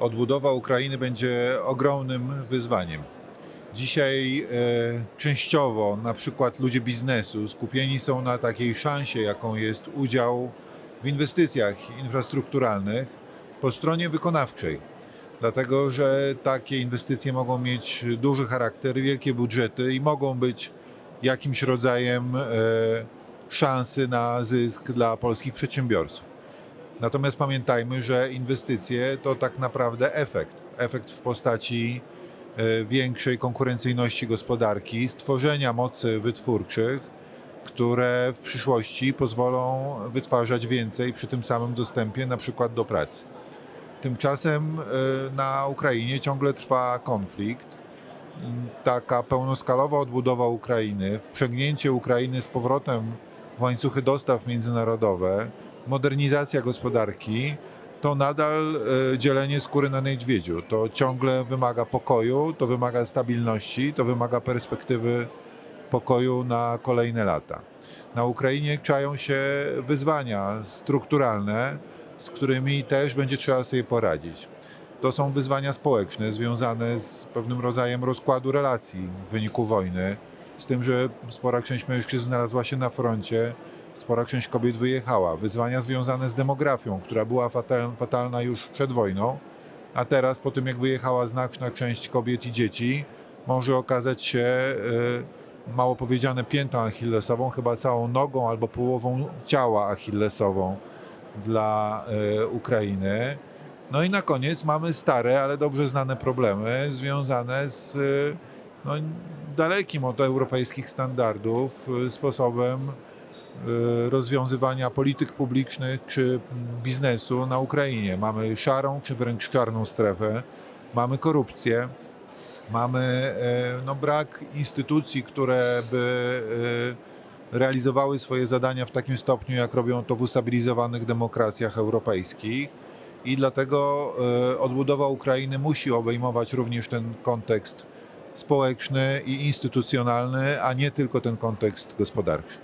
Odbudowa Ukrainy będzie ogromnym wyzwaniem. Dzisiaj e, częściowo na przykład ludzie biznesu skupieni są na takiej szansie, jaką jest udział w inwestycjach infrastrukturalnych po stronie wykonawczej. Dlatego, że takie inwestycje mogą mieć duży charakter, wielkie budżety i mogą być jakimś rodzajem e, szansy na zysk dla polskich przedsiębiorców. Natomiast pamiętajmy, że inwestycje to tak naprawdę efekt. Efekt w postaci e, większej konkurencyjności gospodarki, stworzenia mocy wytwórczych, które w przyszłości pozwolą wytwarzać więcej przy tym samym dostępie na przykład do pracy. Tymczasem e, na Ukrainie ciągle trwa konflikt. Taka pełnoskalowa odbudowa Ukrainy, wprzęgnięcie Ukrainy z powrotem w łańcuchy dostaw międzynarodowe, modernizacja gospodarki, to nadal e, dzielenie skóry na niedźwiedziu. To ciągle wymaga pokoju, to wymaga stabilności, to wymaga perspektywy pokoju na kolejne lata. Na Ukrainie czają się wyzwania strukturalne, z którymi też będzie trzeba sobie poradzić. To są wyzwania społeczne związane z pewnym rodzajem rozkładu relacji w wyniku wojny, z tym, że spora część mężczyzn znalazła się na froncie, spora część kobiet wyjechała. Wyzwania związane z demografią, która była fatal, fatalna już przed wojną, a teraz po tym jak wyjechała znaczna część kobiet i dzieci, może okazać się e, mało powiedziane piętą achillesową, chyba całą nogą albo połową ciała achillesową dla e, Ukrainy. No i na koniec mamy stare, ale dobrze znane problemy związane z e, no, dalekim od europejskich standardów sposobem rozwiązywania polityk publicznych czy biznesu na Ukrainie. Mamy szarą czy wręcz czarną strefę, mamy korupcję, mamy e, no, brak instytucji, które by e, realizowały swoje zadania w takim stopniu, jak robią to w ustabilizowanych demokracjach europejskich. I dlatego odbudowa Ukrainy musi obejmować również ten kontekst społeczny i instytucjonalny, a nie tylko ten kontekst gospodarczy.